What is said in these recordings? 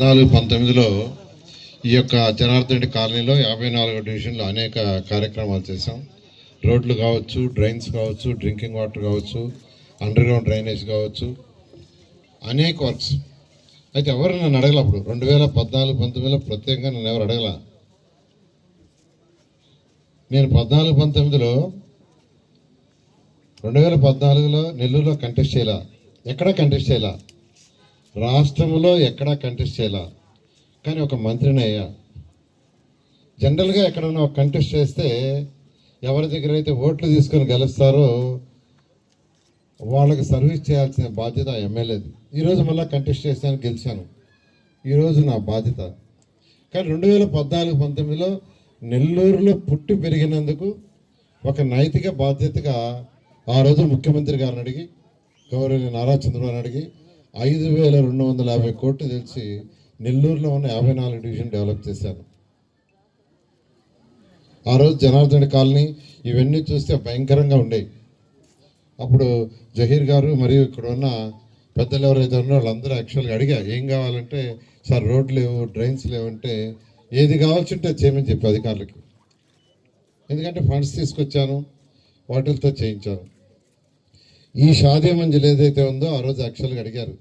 పద్నాలుగు పంతొమ్మిదిలో ఈ యొక్క జనార్దన్ రెడ్డి కాలనీలో యాభై నాలుగో డివిజన్లో అనేక కార్యక్రమాలు చేశాం. రోడ్లు కావచ్చు డ్రైన్స్ కావచ్చు డ్రింకింగ్ వాటర్ కావచ్చు అండర్ గ్రౌండ్ డ్రైనేజ్ కావచ్చు అనేక వర్క్స్. అయితే ఎవరు నన్ను అడగల అప్పుడు? రెండు వేల పద్నాలుగు పంతొమ్మిదిలో ప్రత్యేకంగా నన్ను ఎవరు అడగల? నేను పద్నాలుగు పంతొమ్మిదిలో రెండు వేల పద్నాలుగులో నెల్లూరులో కంటెస్ట్ చేయాల. ఎక్కడ కంటెస్ట్ చేయాల? రాష్ట్రంలో ఎక్కడా కంటెస్ట్ చేయాల. కానీ ఒక మంత్రిని అయ్యా. జనరల్గా ఎక్కడైనా ఒక కంటెస్ట్ చేస్తే ఎవరి దగ్గర అయితే ఓట్లు తీసుకొని గెలుస్తారో వాళ్ళకి సర్వీస్ చేయాల్సిన బాధ్యత ఎమ్మెల్యేది. ఈరోజు మళ్ళీ కంటెస్ట్ చేశాను గెలిచాను. ఈరోజు నా బాధ్యత. కానీ రెండు వేల పద్నాలుగు పంతొమ్మిదిలో నెల్లూరులో పుట్టి పెరిగినందుకు ఒక నైతిక బాధ్యతగా ఆ రోజు ముఖ్యమంత్రి గారిని అడిగి గౌరవ నారా చంద్రబాబు అడిగి ఐదు వేల రెండు వందల యాభై కోట్లు తెలిసి నెల్లూరులో ఉన్న యాభై నాలుగు డివిజన్ డెవలప్ చేశాను ఆ రోజు జనార్దన్ కాలనీ ఇవన్నీ చూస్తే భయంకరంగా ఉండేవి అప్పుడు జహీర్ గారు మరియు ఇక్కడ ఉన్న పెద్దలు ఎవరైతే ఉన్నారో వాళ్ళందరూ యాక్చువల్గా అడిగా ఏం కావాలంటే సార్ రోడ్లు లేవు డ్రైన్స్ లేవంటే ఏది కావాల్సి ఉంటే చేయమని చెప్పి అధికారులకి. ఎందుకంటే ఫండ్స్ తీసుకొచ్చాను వాటిలతో చేయించాను. ఈ షాదీ మంజిల్ ఏదైతే ఉందో ఆ రోజు యాక్చువల్గా అడిగారు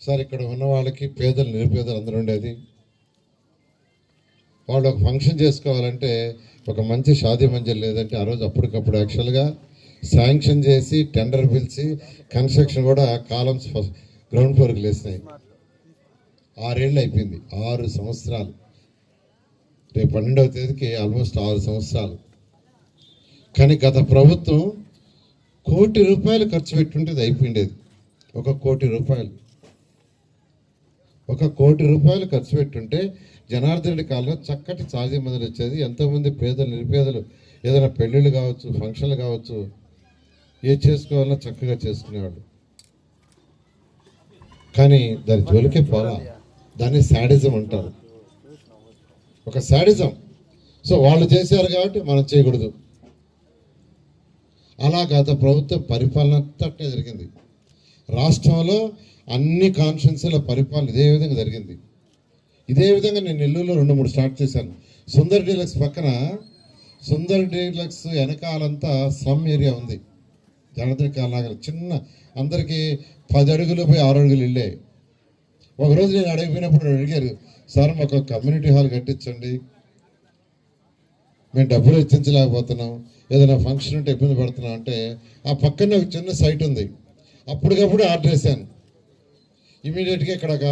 సార్ ఇక్కడ ఉన్న వాళ్ళకి పేదలు నిరుపేదలు అందరూ ఉండేది. వాళ్ళు ఒక ఫంక్షన్ చేసుకోవాలంటే ఒక మంచి షాదీ మంజిల్ లేదంటే ఆ రోజు అప్పటికప్పుడు యాక్చువల్గా శాంక్షన్ చేసి టెండర్ పిలిచి కన్స్ట్రక్షన్ కూడా కాలమ్స్ గ్రౌండ్ ఫ్లోర్కి లేసినాయి. ఆరేళ్ళు అయిపోయింది. ఆరు సంవత్సరాలు. రేపు పన్నెండవ తేదీకి ఆల్మోస్ట్ ఆరు సంవత్సరాలు. కానీ గత ప్రభుత్వం కోటి రూపాయలు ఖర్చు పెట్టుంటే అది అయిపోయిండేది. ఒక కోటి రూపాయలు. ఒక కోటి రూపాయలు ఖర్చు పెట్టుంటే జనార్దన్ రెడ్డి కాలంలో చక్కటి సాధ్య మందులు వచ్చేది. ఎంతోమంది పేదలు నిరుపేదలు ఏదైనా పెళ్ళిళ్ళు కావచ్చు ఫంక్షన్లు కావచ్చు ఏ చేసుకోవాలన్నా చక్కగా చేసుకునేవాళ్ళు. కానీ దాని జోలికే పోలా. దాన్ని శాడిజం అంటారు. ఒక శాడిజం. సో వాళ్ళు చేశారు కాబట్టి మనం చేయకూడదు. అలా గత ప్రభుత్వ పరిపాలన అంతటే జరిగింది. రాష్ట్రంలో అన్ని కాన్స్టిట్యున్సీల పరిపాలన ఇదే విధంగా జరిగింది. ఇదే విధంగా నేను నెల్లూరులో రెండు మూడు స్టార్ట్ చేశాను. సుందర్ డీలక్స్ పక్కన సుందర్ డీలక్స్ వెనకాలంతా స్లమ్ ఏరియా ఉంది. జనదరి కాలనాగర్ చిన్న అందరికీ పది అడుగులు పోయి ఆరు అడుగులు వెళ్ళాయి ఒకరోజు నేను అడిగిపోయినప్పుడు అడిగారు సార్ మాకు ఒక కమ్యూనిటీ హాల్ కట్టించండి. మేము డబ్బులు ఇచ్చించలేకపోతున్నాం ఏదైనా ఫంక్షన్ ఉంటే ఇబ్బంది పడుతున్నాం అంటే ఆ పక్కనే ఒక చిన్న సైట్ ఉంది. అప్పటికప్పుడు ఆర్డర్ వేసాను ఇమీడియట్గా ఇక్కడ ఒక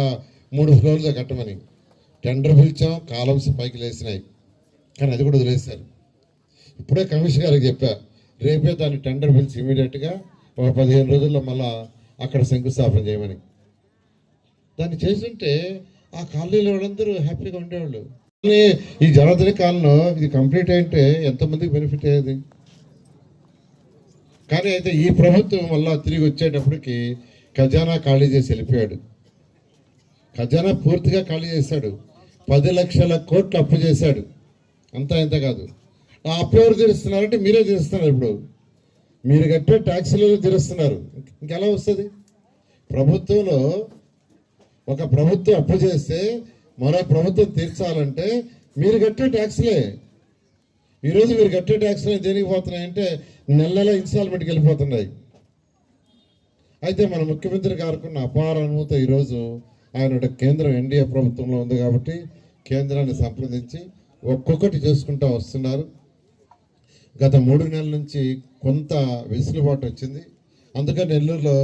మూడు ఫ్లోర్లు కట్టమని. టెండర్ పిలిచాం కాలమ్స్ పైకి లేసినాయి కానీ అది కూడా వదిలేశారు. ఇప్పుడే కమిషన్ గారికి చెప్పా రేపే దాన్ని టెండర్ పిలిచి ఇమీడియట్గా ఒక పదిహేను రోజుల్లో మళ్ళా అక్కడ శంకుస్థాపన చేయమని. దాన్ని చేస్తుంటే ఆ కాలనీలో వాళ్ళందరూ హ్యాపీగా ఉండేవాళ్ళు. ఈ జనార్దన కాలంలో ఇది కంప్లీట్ అయితే ఎంతమందికి బెనిఫిట్ అయ్యేది? కానీ అయితే ఈ ప్రభుత్వం వల్ల తిరిగి వచ్చేటప్పటికి ఖజానా ఖాళీ చేసి వెళ్ళిపోయాడు. ఖజానా పూర్తిగా ఖాళీ చేశాడు. పది లక్షల కోట్లు అప్పు చేశాడు. అంతా ఇంత కాదు. ఆ అప్పు ఎవరు తీరుస్తున్నారంటే మీరే తీరుస్తున్నారు ఇప్పుడు. మీరు కట్టే ట్యాక్సీలు తీరుస్తున్నారు. ఇంకెలా వస్తుంది? ప్రభుత్వంలో ఒక ప్రభుత్వం అప్పు చేస్తే మన ప్రభుత్వం తీర్చాలంటే మీరు కట్టే ట్యాక్స్లే. ఈరోజు మీరు కట్టే ట్యాక్స్లే దేనికి పోతున్నాయంటే నెల నెల ఇన్స్టాల్మెంట్కి వెళ్ళిపోతున్నాయి. అయితే మన ముఖ్యమంత్రి గారుకున్న అపార అనుమతి ఈరోజు ఆయన కేంద్రం ఎన్డీఏ ప్రభుత్వంలో ఉంది కాబట్టి కేంద్రాన్ని సంప్రదించి ఒక్కొక్కటి చేసుకుంటూ వస్తున్నారు. గత మూడు నెలల నుంచి కొంత వెసులుబాటు వచ్చింది. అందుకని నెల్లూరులో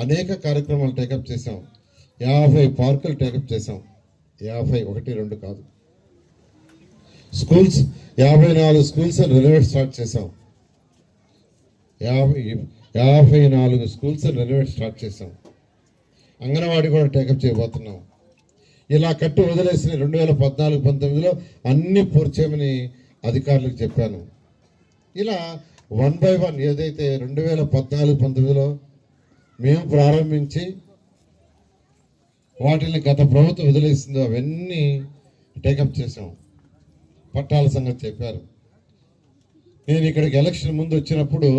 అనేక కార్యక్రమాలు టేకప్ చేసాం యాభై పార్కులు టేకప్ చేసాం యాభై ఒకటి రెండు కాదు. స్కూల్స్ యాభై నాలుగు స్కూల్స్ రెనోవేట్ స్టార్ట్ చేసాం యాభై యాభై నాలుగు స్కూల్స్ రెనోవేట్ స్టార్ట్ చేసాం అంగన్వాడీ కూడా టేకప్ చేయబోతున్నాం. ఇలా కట్టు వదిలేసిన రెండు వేల పద్నాలుగు పంతొమ్మిదిలో అన్ని పూర్తి చేయమని అధికారులకు చెప్పాను. ఇలా వన్ బై వన్ ఏదైతే రెండు వేల పద్నాలుగు పంతొమ్మిదిలో మేము ప్రారంభించి వాటిని గత ప్రభుత్వం వదిలేసిందో అవన్నీ టేకప్ చేసాం పట్టాల సంగతి చెప్పారు. నేను ఇక్కడికి ఎలక్షన్ ముందు వచ్చినప్పుడు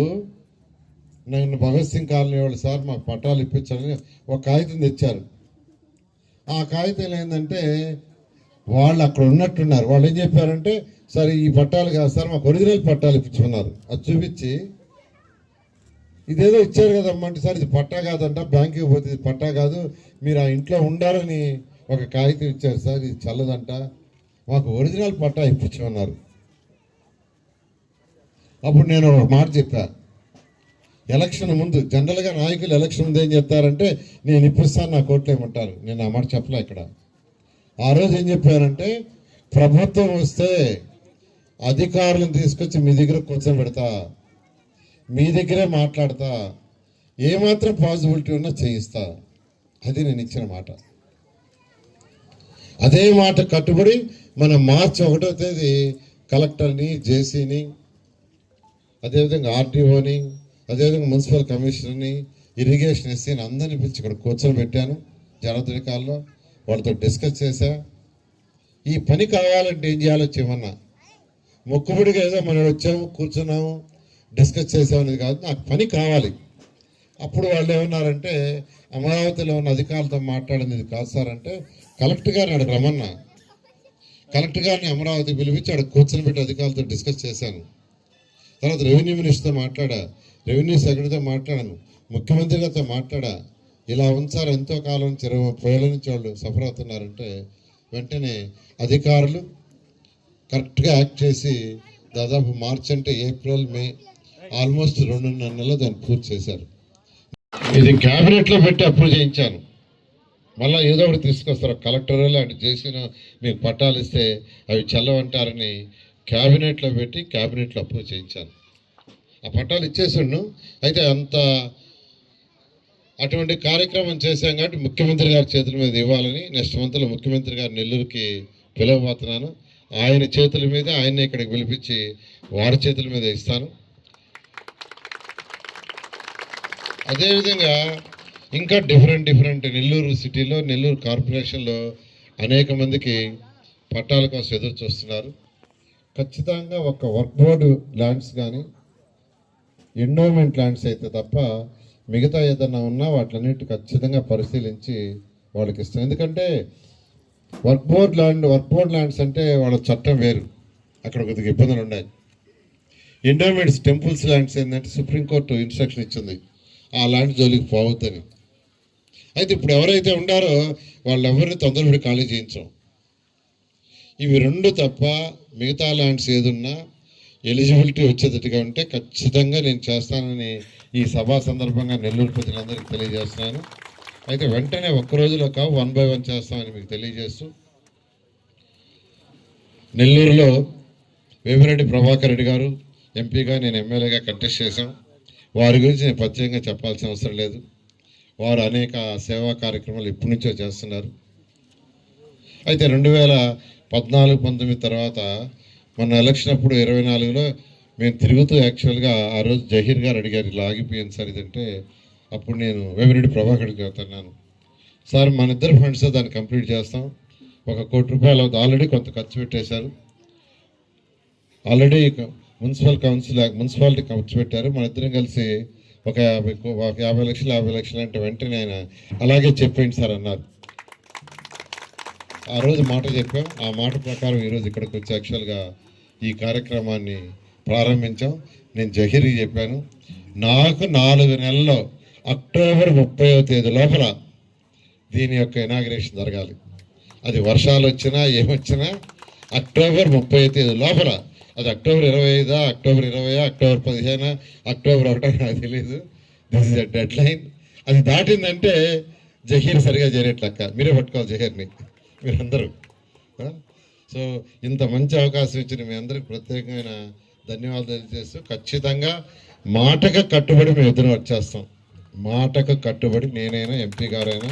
నన్ను భగత్ సింగ్ కాలనీ వాళ్ళు సార్ మాకు పట్టాలు ఇప్పించాలని ఒక కాగితం తెచ్చారు. ఆ కాగితాలు ఏంటంటే వాళ్ళు అక్కడ ఉన్నట్టున్నారు. వాళ్ళు ఏం చెప్పారంటే సరే ఈ పట్టాలు కాదు సార్ మాకు ఒరిజినల్ పట్టాలు ఇప్పించుకున్నారు అది చూపించి ఇదేదో ఇచ్చారు కదమ్మా అంటే సార్ ఇది పట్టా కాదంట బ్యాంకుకి పోతే ఇది పట్టా కాదు. మీరు ఆ ఇంట్లో ఉండాలని ఒక కాగితం ఇచ్చారు సార్ ఇది చల్లదంట. మాకు ఒరిజినల్ పట్టా ఇప్పించమన్నారు. అప్పుడు నేను ఒక మాట చెప్పా. ఎలక్షన్ ముందు జనరల్గా నాయకులు ఎలక్షన్ ముందు ఏం చెప్తారంటే నేను ఇప్పిస్తాను నా కోర్టులో ఏమంటారు? నేను ఆ మాట చెప్పలే ఇక్కడ. ఆ రోజు ఏం చెప్పారంటే ప్రభుత్వం వస్తే అధికారులను తీసుకొచ్చి మీ దగ్గర కూర్చోబెడతా. మీ దగ్గరే మాట్లాడతా. ఏమాత్రం పాజిబిలిటీ ఉన్నా చేయిస్తా. అది నేను ఇచ్చిన మాట. అదే మాట కట్టుబడి మన మార్చి ఒకటో తేదీ కలెక్టర్ని జేసీని అదేవిధంగా ఆర్టీఓని అదేవిధంగా మున్సిపల్ కమిషనర్ని ఇరిగేషన్ ఎస్సీని అందరిని పిలిచి ఇక్కడ కూర్చొని పెట్టాను జనవరి వాళ్ళతో డిస్కస్ చేశా. ఈ పని కావాలంటే ఏం చేయాలో చేయమన్నా మొక్కుబడిగా ఏదో మనం వచ్చాము కూర్చున్నాము. డిస్కస్ చేసామనేది కాదు నాకు పని కావాలి. అప్పుడు వాళ్ళు ఏమన్నారంటే అమరావతిలో ఉన్న అధికారులతో మాట్లాడినది కాదు సార్ అంటే కలెక్టర్ గారిని అక్కడ రమ్మన్నా. కలెక్టర్ గారిని అమరావతి పిలిపించి అక్కడ కూర్చొని పెట్టి అధికారులతో డిస్కస్ చేశాను. తర్వాత రెవెన్యూ మినిస్టర్తో మాట్లాడా రెవెన్యూ సెక్రటరీతో మాట్లాడాను ముఖ్యమంత్రి గారితో మాట్లాడా ఇలా ఉంచారు ఎంతో కాలం నుంచి ఇరవై నుంచి వాళ్ళు సఫర్ అవుతున్నారంటే వెంటనే అధికారులు కరెక్ట్గా యాక్ట్ చేసి దాదాపు మార్చ్ అంటే ఏప్రిల్ మే ఆల్మోస్ట్ రెండున్నర నెలలు దాన్ని పూర్తి చేశారు. ఇది క్యాబినెట్లో పెట్టి అప్రూవ్ చేయించాను మళ్ళీ ఏదో ఒకటి తీసుకొస్తారు. కలెక్టర్ లాంటి చేసిన మీకు పట్టాలు ఇస్తే అవి చల్లవంటారని క్యాబినెట్లో పెట్టి క్యాబినెట్లో అప్రూవ్ చేయించాను ఆ పట్టాలు ఇచ్చేసిండు. అయితే అంత అటువంటి కార్యక్రమం చేశాం కాబట్టి ముఖ్యమంత్రి గారి చేతుల మీద ఇవ్వాలని నెక్స్ట్ మంత్లో ముఖ్యమంత్రి గారు నెల్లూరుకి పిలవబోతున్నాను. ఆయన చేతుల మీద ఆయన్ని ఇక్కడికి పిలిపించి వారి చేతుల మీద ఇస్తాను. అదేవిధంగా ఇంకా డిఫరెంట్ డిఫరెంట్ నెల్లూరు సిటీలో నెల్లూరు కార్పొరేషన్లో అనేక మందికి పట్టాల కోసం ఎదురు చూస్తున్నారు. ఖచ్చితంగా ఒక వర్క్ బోర్డు ల్యాండ్స్ కానీ ఎండోమెంట్ ల్యాండ్స్ అయితే తప్ప మిగతా ఏదైనా ఉన్నా వాటిలన్నిటి ఖచ్చితంగా పరిశీలించి వాళ్ళకి ఇస్తాం. ఎందుకంటే వర్క్ బోర్డ్ ల్యాండ్ వర్క్ బోర్డ్ ల్యాండ్స్ అంటే వాళ్ళ చట్టం వేరు. అక్కడ కొద్దిగా ఇబ్బందులు ఉన్నాయి. ఎండోమెంట్స్ టెంపుల్స్ ల్యాండ్స్ ఏంటంటే సుప్రీంకోర్టు ఇన్స్ట్రక్షన్ ఇచ్చింది. ఆ జోలికి పోవద్దని. అయితే ఇప్పుడు ఎవరైతే ఉండారో వాళ్ళెవరిని తొందరపడి ఖాళీ చేయించాం. ఇవి రెండు తప్ప మిగతా ల్యాండ్స్ ఏదున్నా ఎలిజిబిలిటీ వచ్చేటట్టుగా ఉంటే ఖచ్చితంగా నేను చేస్తానని ఈ సభా సందర్భంగా నెల్లూరు ప్రజలందరికీ తెలియజేస్తున్నాను. అయితే వెంటనే ఒక్క రోజులో కావు వన్ బై వన్ చేస్తామని మీకు తెలియజేస్తూ నెల్లూరులో వేమిరెడ్డి ప్రభాకర్ రెడ్డి గారు ఎంపీగా నేను ఎమ్మెల్యేగా కంటెస్ట్ చేశాం. వారి గురించి నేను ప్రత్యేకంగా చెప్పాల్సిన అవసరం లేదు. వారు అనేక సేవా కార్యక్రమాలు ఇప్పటి నుంచో చేస్తున్నారు. అయితే రెండు వేల పద్నాలుగు పంతొమ్మిది తర్వాత మన ఎలక్షన్ అప్పుడు ఇరవై నాలుగులో మేము తిరుగుతూ యాక్చువల్గా ఆ రోజు జహీర్ గారు అడిగారు ఇలా ఆగిపోయింది సార్ ఇదంటే. అప్పుడు నేను వేమిరెడ్డి ప్రభాకర్ గారితో అన్నాను సార్ మన ఇద్దరు ఫండ్స్ దాన్ని కంప్లీట్ చేస్తాం. ఒక కోటి రూపాయలు అవుతుంది. ఆల్రెడీ కొంత ఖర్చు పెట్టేశారు. ఆల్రెడీ మున్సిపల్ కౌన్సిల్ మున్సిపాలిటీ ఖర్చు పెట్టారు. మన ఇద్దరం కలిసి ఒక యాభై ఒక యాభై లక్షలు యాభై లక్షలు అంటే వెంటనే ఆయన అలాగే చెప్పేయండి సార్ అన్నారు. ఆ రోజు మాట చెప్పాం. ఆ మాట ప్రకారం ఈరోజు ఇక్కడికి వచ్చి యాక్చువల్గా ఈ కార్యక్రమాన్ని ప్రారంభించాం. నేను జహీర్కి చెప్పాను నాకు నాలుగు నెలల్లో అక్టోబర్ ముప్పైవ తేదీ లోపల దీని యొక్క ఇనాగ్రేషన్ జరగాలి. అది వర్షాలు వచ్చినా ఏమొచ్చినా అక్టోబర్ ముప్పై తేదీ లోపల అది అక్టోబర్ ఇరవై ఐదా అక్టోబర్ ఇరవై అక్టోబర్ పదిహేను అక్టోబర్ ఒకటో నాకు తెలియదు దిస్ ఇస్ డెడ్ లైన్ అది దాటిందంటే జహీర్ సరిగా చేరేట్లక్క మీరే పట్టుకోవాలి జహీర్ని. మీరందరూ. సో ఇంత మంచి అవకాశం ఇచ్చిన మీ అందరికి ప్రత్యేకమైన ధన్యవాదాలు తెలియజేస్తూ ఖచ్చితంగా మాటకు కట్టుబడి మేము ఎదురు వచ్చేస్తాం మాటకు కట్టుబడి నేనైనా ఎంపీ గారైనా